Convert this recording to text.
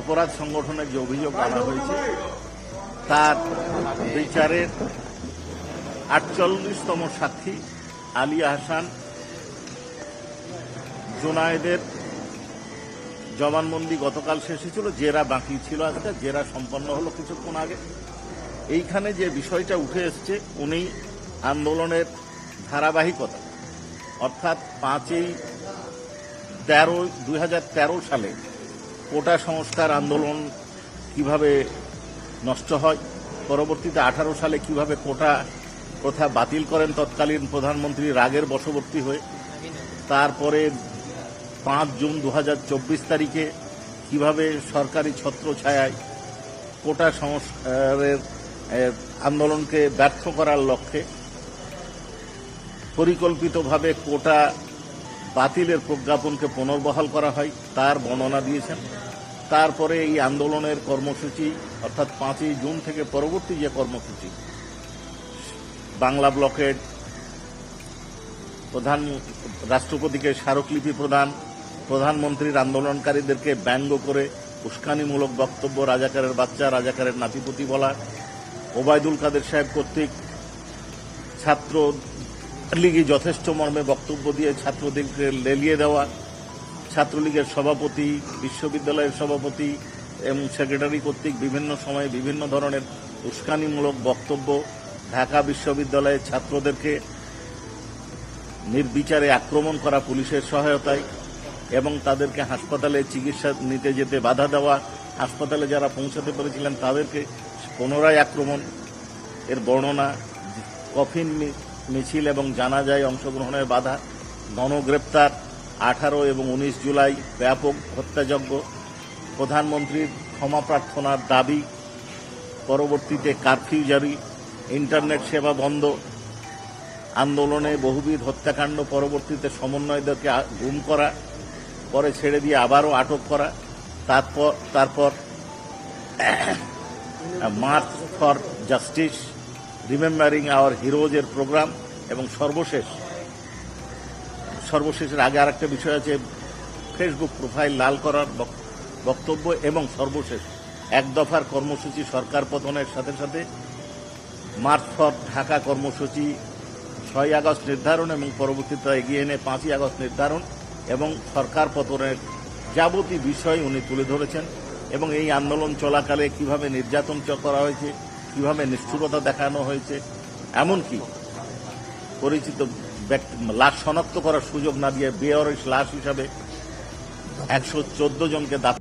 অপরাধ সংগঠনের যে অভিযোগ আনা হয়েছে, তার বিচারের আটচল্লিশতম সাক্ষী আলিয়া হাসান জোনায়েদের জবানবন্দি গতকাল শেষ হয়েছিল, জেরা বাকি ছিল আজকে, জেরা সম্পন্ন হলো কিছুক্ষণ আগে। এইখানে যে বিষয়টা উঠে এসছে, উনি আন্দোলনের ধারাবাহিকতা, অর্থাৎ পাঁচই তেরো দুই সালে কোটা সংস্কার আন্দোলন কীভাবে নষ্ট হয়, পরবর্তীতে আঠারো সালে কীভাবে কোটা প্রথা বাতিল করেন তৎকালীন প্রধানমন্ত্রী রাগের বশবর্তী হয়ে, তারপরে পাঁচ জুন দু হাজার চব্বিশ তারিখে কীভাবে সরকারি ছত্র ছত্রছায়ায় কোটা সংস্কারের আন্দোলনকে ব্যর্থ করার লক্ষ্যে পরিকল্পিতভাবে কোটা বাতিলের প্রজ্ঞাপনকে পুনর্বহাল করা হয়, তার বর্ণনা দিয়েছেন। তারপরে এই আন্দোলনের কর্মসূচি, অর্থাৎ পাঁচই জুন থেকে পরবর্তী যে কর্মসূচি, বাংলা ব্লকের প্রধান রাষ্ট্রপতিকে স্মারকলিপি প্রদান, প্রধানমন্ত্রীর আন্দোলনকারীদেরকে ব্যঙ্গ করে উস্কানিমূলক বক্তব্য রাজাকারের বাচ্চা, রাজাকারের নাতিপুতি বলা, ওবায়দুল কাদের সাহেব কর্তৃক ছাত্র লীগে যথেষ্ট মর্মে বক্তব্য দিয়ে ছাত্রদেরকে লেলিয়ে দেওয়া, ছাত্রলীগের সভাপতি, বিশ্ববিদ্যালয়ের সভাপতি এবং সেক্রেটারি কর্তৃক বিভিন্ন সময়ে বিভিন্ন ধরনের উস্কানিমূলক বক্তব্য ঢাকা বিশ্ববিদ্যালয়ের ছাত্রদেরকে নির্বিচারে আক্রমণ করা পুলিশের সহায়তায় এবং তাদেরকে হাসপাতালে চিকিৎসা নিতে যেতে বাধা দেওয়া, হাসপাতালে যারা পৌঁছাতে পেরেছিলেন তাদেরকে পুনরায় আক্রমণ, এর বর্ণনা কফিন মিছিল এবং জানাজায় অংশগ্রহণের বাধা, গণগ্রেপ্তার, আঠারো এবং উনিশ জুলাই ব্যাপক হত্যাযজ্ঞ। প্রধানমন্ত্রীর ক্ষমা প্রার্থনার দাবি, পরবর্তীতে কারফিউ জারি, ইন্টারনেট সেবা বন্ধ। আন্দোলনে বহুবিধ হত্যাকাণ্ড, পরবর্তীতে সমন্বয়দেরকে গুম করা, পরে ছেড়ে দিয়ে আবারও আটক করা। তারপর তারপর March for justice, remembering our হিরোজের programme. এবং সর্বশেষ, সর্বশেষের আগে আরেকটা বিষয় আছে ফেসবুক প্রোফাইল লাল করার বক্তব্য এবং সর্বশেষ, এক দফার কর্মসূচি সরকার পতনের সাথে সাথে মার্চ ফর ঢাকা কর্মসূচি ছয় আগস্ট নির্ধারণ এবং পরবর্তীতে এগিয়ে এনে পাঁচই আগস্ট নির্ধারণ এবং সরকার পতনের যাবতীয় বিষয় উনি তুলে ধরেছেন এবং এই আন্দোলন চলাকালে কীভাবে নির্যাতন করা হয়েছে, কীভাবে নিষ্ঠুরতা দেখানো হয়েছে, এমনকি পরিচিত ব্যক্তি লাশ শনাক্ত করার সুযোগ না দিয়ে বেওয়ারিশ লাশ হিসাবে একশো চোদ্দ জনকে দাফ